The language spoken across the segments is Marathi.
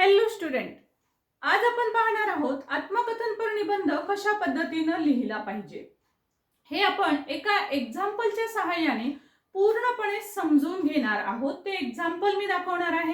हॅलो स्टुडंट आज आपण पाहणार आहोत आत्मकथनपर निबंध कशा पद्धतीनं लिहिला पाहिजे. हे आपण एका एक्झाम्पलच्या सहाय्याने पूर्णपणे समजून घेणार आहोत. ते एक्झाम्पल मी दाखवणार आहे.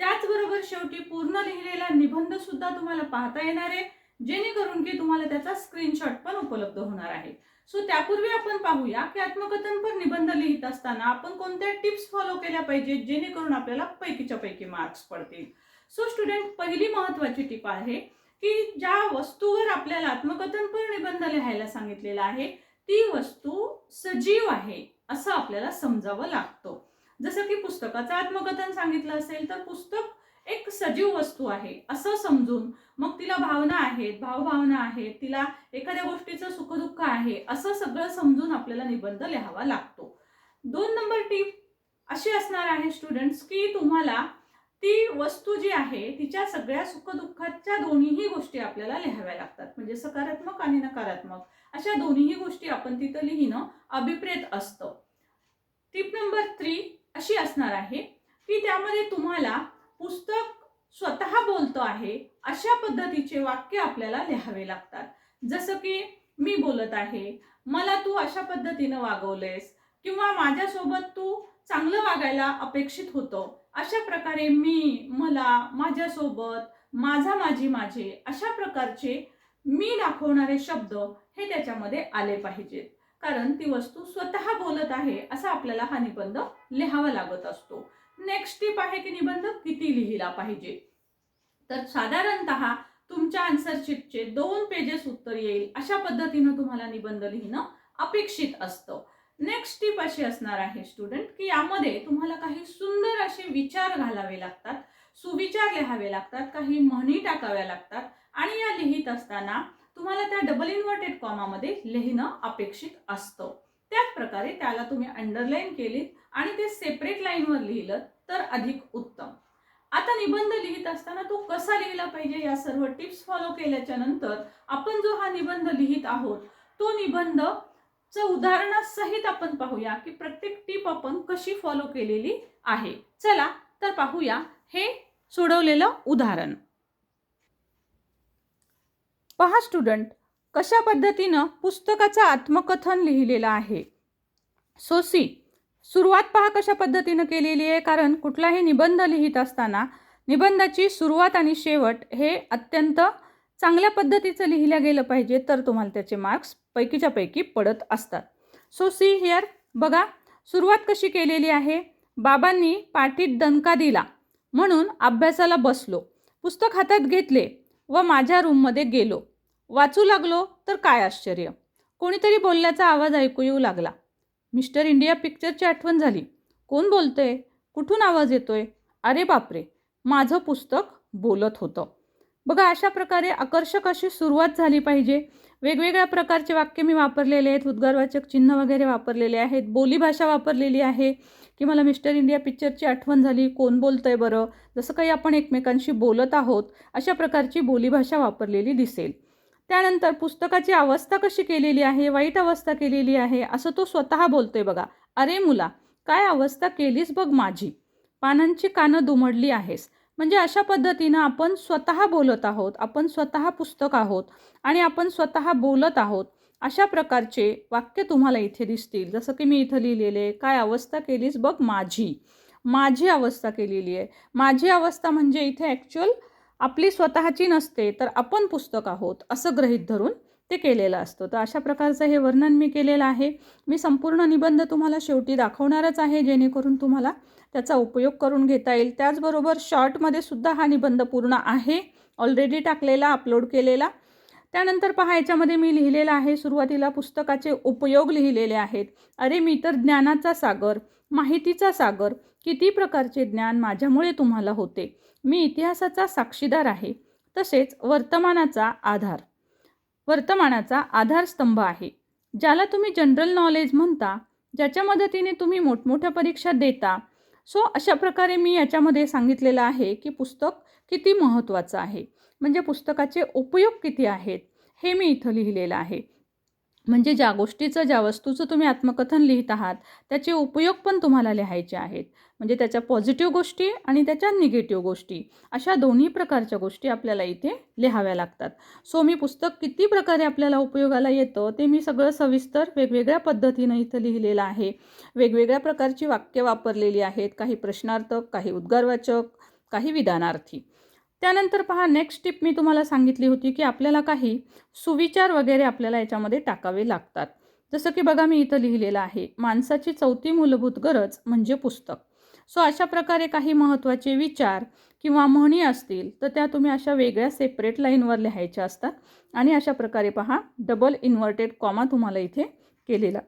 त्याचबरोबर शेवटी पूर्ण लिहिलेला निबंध सुद्धा तुम्हाला पाहता येणार आहे जेणेकरून की तुम्हाला त्याचा स्क्रीनशॉट पण उपलब्ध होणार आहे. सो त्यापूर्वी आपण पाहूया की आत्मकथनपर निबंध लिहित असताना आपण कोणत्या टिप्स फॉलो केल्या पाहिजेत जेणेकरून आपल्याला पैकीच्या पैकी मार्क्स पडतील. सो स्टुडंट पहिली महत्वाची टीप आहे की ज्या वस्तूवर आपल्याला आत्मकथनपर निबंध लिहायला सांगितलेला आहे ती वस्तू सजीव आहे असं आपल्याला समजावं लागतं. जसं की पुस्तकाचं आत्मकथन सांगितलं असेल तर पुस्तक एक सजीव वस्तू आहे असं समजून मग तिला भावना आहेत भावभावना आहेत तिला एखाद्या गोष्टीचं सुखदुःख आहे असं सगळं समजून आपल्याला निबंध लिहावा लागतो. दोन नंबर टीप अशी असणार आहे स्टुडंट्स की तुम्हाला ती वस्तू जी आहे तिच्या सगळ्या सुखदुःखाच्या दोन्हीही गोष्टी आपल्याला लिहाव्या लागतात. म्हणजे सकारात्मक आणि नकारात्मक. अशा दोन्हीही गोष्टी आपण तिथं लिहिणं अभिप्रेत असतं. टिप नंबर थ्री अशी असणार आहे की त्यामध्ये तुम्हाला पुस्तक स्वतः बोलतो आहे अशा पद्धतीचे वाक्य आपल्याला लिहावे लागतात. जसं की मी बोलत आहे. मला तू अशा पद्धतीनं वागवलेस. किंवा माझ्यासोबत तू चांगलं वागायला अपेक्षित होतं. अशा प्रकारे मी मला माझ्यासोबत माझा माझी माझे अशा प्रकारचे मी दाखवणारे शब्द हे त्याच्यामध्ये आले पाहिजेत. कारण ती वस्तू स्वतः बोलत आहे असा आपल्याला हा निबंध लिहावा लागत असतो. नेक्स्ट टिप आहे की निबंध किती लिहिला पाहिजे? तर साधारणत तुमच्या आन्सर शीटचे दोन पेजेस उत्तर येईल. अशा पद्धतीनं तुम्हाला निबंध लिहिणं अपेक्षित असतं. नेक्स्ट टिप अशी असणार आहे स्टुडंट की यामध्ये तुम्हाला काही सुंदर असे विचार घालावे लागतात सुविचार लिहावे लागतात काही म्हणी टाकाव्या लागतात आणि या लिहित असताना तुम्हाला त्या डबल इन्व्हर्टेड कॉमामध्ये लिहिणं अपेक्षित असतं. त्याच प्रकारे त्याला तुम्ही अंडरलाईन केलीत आणि ते सेपरेट लाईनवर लिहिलं तर अधिक उत्तम. आता निबंध लिहित असताना तो कसा लिहिला पाहिजे या सर्व टिप्स फॉलो केल्याच्यानंतर आपण जो हा निबंध लिहित आहोत तो निबंध च उदाहरणासहित आपण पाहूया की प्रत्येक टीप आपण कशी फॉलो केलेली आहे. चला तर पाहूया हे सोडवलेलं उदाहरण. पहा स्टुडंट कशा पद्धतीनं पुस्तकाचं आत्मकथन लिहिलेलं आहे? सो सी सुरुवात पहा कशा पद्धतीनं केलेली आहे कारण कुठलाही निबंध लिहित असताना निबंधाची सुरुवात आणि शेवट हे अत्यंत चांगल्या पद्धतीचं लिहिलं गेलं पाहिजे तर तुम्हाला त्याचे मार्क्स पैकीच्या पैकी पडत असतात. सो सी हिअर बघा सुरुवात कशी केलेली आहे? बाबांनी पाठीत दणका दिला म्हणून अभ्यासाला बसलो. पुस्तक हातात घेतले व माझ्या रूममध्ये गेलो. वाचू लागलो तर काय आश्चर्य? कोणीतरी बोलल्याचा आवाज ऐकू येऊ लागला. मिस्टर इंडिया पिक्चरची आठवण झाली. कोण बोलतंय? कुठून आवाज येतोय? अरे बापरे! माझं पुस्तक बोलत होतं. बघा अशा प्रकारे आकर्षक अशी सुरुवात झाली पाहिजे. वेगवेगळ्या प्रकारचे वाक्य मी वापरलेले आहेत. उद्गारवाचक चिन्ह वगैरे वापरलेले आहेत. बोलीभाषा वापरलेली आहे. की मला मिस्टर इंडिया पिक्चरची आठवण झाली कोण बोलतंय बरं? जसं काही आपण एकमेकांशी बोलत आहोत अशा प्रकारची बोलीभाषा वापरलेली दिसेल. त्यानंतर पुस्तकाची अवस्था कशी केलेली आहे? वाईट अवस्था केलेली आहे. असं तो स्वतः बोलतोय बघा. अरे मुला काय अवस्था केलीस बघ माझी? पानांची कानं दुमडली आहेस. म्हणजे अशा पद्धतीनं आपण स्वतः बोलत आहोत आपण स्वतः पुस्तक आहोत आणि आपण स्वतः बोलत आहोत अशा प्रकारचे वाक्य तुम्हाला इथे दिसतील. जसं की मी इथं लिहिलेले काय अवस्था केलीस बघ माझी. माझी अवस्था केलेली आहे. माझी अवस्था म्हणजे इथे ॲक्च्युअल आपली स्वतःची नसते तर आपण पुस्तक आहोत असं गृहीत धरून ते केलेलं असतं. तर अशा प्रकारचं हे वर्णन मी केलेलं आहे. मी संपूर्ण निबंध तुम्हाला शेवटी दाखवणारच आहे जेणेकरून तुम्हाला त्याचा उपयोग करून घेता येईल. त्याचबरोबर शॉर्टमध्ये सुद्धा हा निबंध पूर्ण आहे. ऑलरेडी टाकलेला अपलोड केलेला. त्यानंतर पहा याच्यामध्ये मी लिहिलेलं आहे. सुरुवातीला पुस्तकाचे उपयोग लिहिलेले आहेत. अरे मी तर ज्ञानाचा सागर माहितीचा सागर. किती प्रकारचे ज्ञान माझ्यामुळे तुम्हाला होते. मी इतिहासाचा साक्षीदार आहे. तसेच वर्तमानाचा आधार वर्तमानाचा आधारस्तंभ आहे. ज्याला तुम्ही जनरल नॉलेज म्हणता ज्याच्या मदतीने तुम्ही मोठमोठ्या परीक्षा देता सो अशा प्रकारे मी याच्यामध्ये सांगितलेलं आहे की पुस्तक किती महत्त्वाचं आहे. म्हणजे पुस्तकाचे उपयोग किती आहेत हे मी इथं लिहिलेलं आहे. म्हणजे ज्या गोष्टीचं ज्या वस्तूचं तुम्ही आत्मकथन लिहित आहात त्याचे उपयोग पण तुम्हाला लिहायचे आहेत. म्हणजे त्याच्या पॉझिटिव्ह गोष्टी आणि त्याच्या निगेटिव्ह गोष्टी अशा दोन्ही प्रकारच्या गोष्टी आपल्याला इथे लिहाव्या लागतात. सो मी पुस्तक किती प्रकारे आपल्याला उपयोगाला येतं ते मी सगळं सविस्तर वेगवेगळ्या पद्धतीनं इथं लिहिलेलं आहे. वेगवेगळ्या प्रकारची वाक्य वापरलेली आहेत. काही प्रश्नार्थक काही उद्गारवाचक काही विधानार्थी. त्यानंतर पहा नेक्स्ट टिप मी तुम्हाला सांगितली होती की आपल्याला काही सुविचार वगैरे आपल्याला याच्यामध्ये टाकावे लागतात. जसं की बघा मी इथं लिहिलेलं आहे माणसाची चौथी मूलभूत गरज म्हणजे पुस्तक. सो अशा प्रकारे काही महत्त्वाचे विचार किंवा म्हणी असतील तर त्या तुम्ही अशा वेगळ्या सेपरेट लाईनवर लिहायच्या असतात. आणि अशा प्रकारे पहा डबल इन्व्हर्टेड कॉमा तुम्हाला इथे केलेला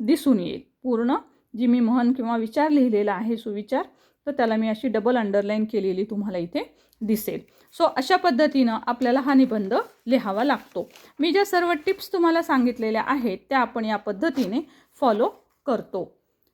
दिसून येईल. पूर्ण जी मी म्हण किंवा विचार लिहिलेला आहे सुविचार तर त्याला मी अशी डबल अंडरलाईन केलेली तुम्हाला इथे दिसेल. सो अशा पद्धतीनं आपल्याला हा निबंध लिहावा लागतो. मी ज्या सर्व टिप्स तुम्हाला सांगितलेल्या आहेत त्या आपण या पद्धतीने फॉलो करतो.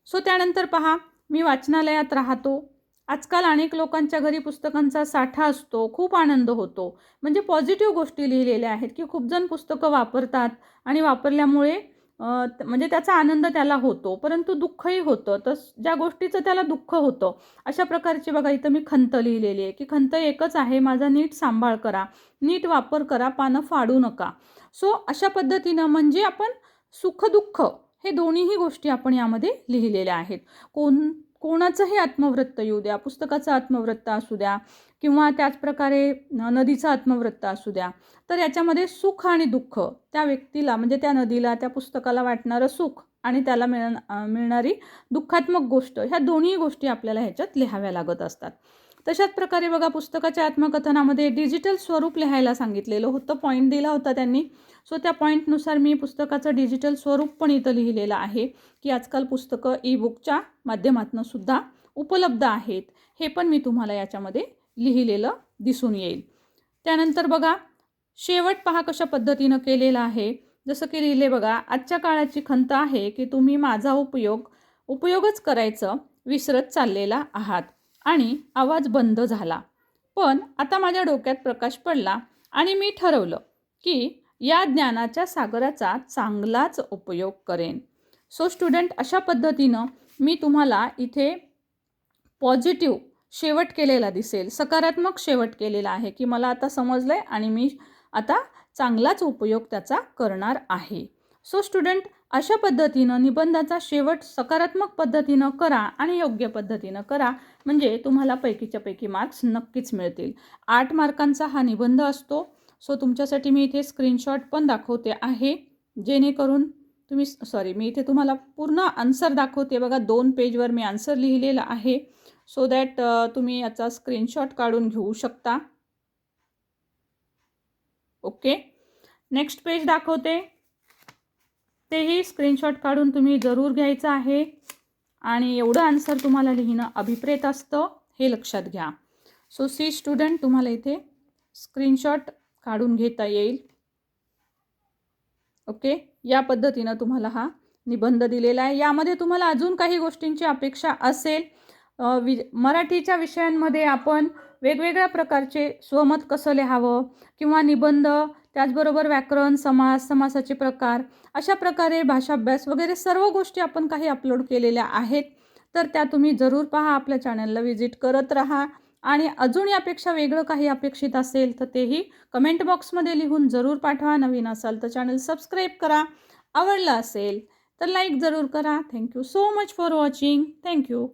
सो त्यानंतर पहा मी वाचनालयात राहतो. आजकाल अनेक लोकांच्या घरी पुस्तकांचा साठा असतो खूप आनंद होतो. म्हणजे पॉझिटिव्ह गोष्टी लिहिलेल्या आहेत की खूप जण पुस्तकं वापरतात आणि वापरल्यामुळे म्हणजे त्याचा आनंद त्याला होतो परंतु दुःखही होतं. तर ज्या गोष्टीचं त्याला दुःख होतं अशा प्रकारची बघा इथं मी खंत लिहिलेली आहे की खंत एकच आहे माझा नीट सांभाळ करा नीट वापर करा पानं फाडू नका. सो अशा पद्धतीनं म्हणजे आपण सुखदुःख हे दोन्हीही गोष्टी आपण यामध्ये लिहिलेल्या आहेत. कोण कोणाचंही आत्मवृत्त येऊ द्या पुस्तकाचं आत्मवृत्त असू द्या किंवा त्याचप्रकारे नदीचं आत्मवृत्त असू द्या तर याच्यामध्ये सुख आणि दुःख त्या व्यक्तीला म्हणजे त्या नदीला त्या पुस्तकाला वाटणारं सुख आणि त्याला मिळ मिळणारी दुःखात्मक गोष्ट ह्या दोन्ही गोष्टी आपल्याला ह्याच्यात लिहाव्या लागत असतात. तशाच प्रकारे बघा पुस्तकाच्या आत्मकथनामध्ये डिजिटल स्वरूप लिहायला सांगितलेलं होतं. पॉईंट दिला होता त्यांनी. सो त्या पॉईंटनुसार मी पुस्तकाचं डिजिटल स्वरूप पण इथं लिहिलेलं आहे की आजकाल पुस्तकं ई बुकच्या माध्यमातून सुद्धा उपलब्ध आहेत. हे पण मी तुम्हाला याच्यामध्ये लिहिलेलं दिसून येईल. त्यानंतर बघा शेवट पहा कशा पद्धतीनं केलेला आहे. जसं की लिहिले बघा आजच्या काळाची खंत आहे की तुम्ही माझा उपयोग उपयोगच करायचं विसरत चाललेला आहात. आणि आवाज बंद झाला. पण आता माझ्या डोक्यात प्रकाश पडला आणि मी ठरवलं की या ज्ञानाच्या सागराचा चांगलाच उपयोग करेन. सो स्टुडंट अशा पद्धतीनं मी तुम्हाला इथे पॉझिटिव्ह शेवट केलेला दिसेल. सकारात्मक शेवट केलेला आहे की मला आता समजलं आहे आणि मी आता चांगलाच उपयोग त्याचा करणार आहे. सो स्टुडंट अशा पद्धतीनं निबंधाचा शेवट सकारात्मक पद्धतीनं करा आणि योग्य पद्धतीनं करा. म्हणजे तुम्हाला पैकीच्या पैकी मार्क्स नक्कीच मिळतील. आठ मार्कांचा हा निबंध असतो. सो तुमच्यासाठी मी इथे स्क्रीनशॉट पण दाखवते आहे. जेणेकरून तुम्ही सॉरी मी इथे तुम्हाला पूर्ण आन्सर दाखवते. बघा दोन पेजवर मी आन्सर लिहिलेला आहे. सो दॅट तुम्ही याचा स्क्रीनशॉट काढून घेऊ शकता. ओके नेक्स्ट पेज दाखवते. तेही स्क्रीनशॉट काढून तुम्ही जरूर घ्यायचं आहे. आणि एवढं आन्सर तुम्हाला लिहिणं अभिप्रेत असतं हे लक्षात घ्या. सो सी स्टुडंट तुम्हाला इथे स्क्रीनशॉट काढून घेता येईल. ओके या पद्धतीनं तुम्हाला हा निबंध दिलेला आहे. यामध्ये तुम्हाला अजून काही गोष्टींची अपेक्षा असेल. वि मराठीच्या विषयांमध्ये आपण वेगवेगळ्या प्रकारचे स्वमत कसं लिहावं किंवा निबंध त्याचबरोबर व्याकरण समास समासाचे प्रकार अशा प्रकारे भाषाभ्यास वगैरे सर्व गोष्टी आपण काही अपलोड केलेल्या आहेत. तर त्या तुम्ही जरूर पहा आपल्या चॅनलला व्हिजिट करत राहा. आणि अजून यापेक्षा वेगळं काही अपेक्षित असेल तर तेही कमेंट बॉक्समध्ये लिहून जरूर पाठवा. नवीन असाल तर चॅनल सबस्क्राईब करा. आवडलं असेल तर लाईक जरूर करा. Thank you so much for watching thank you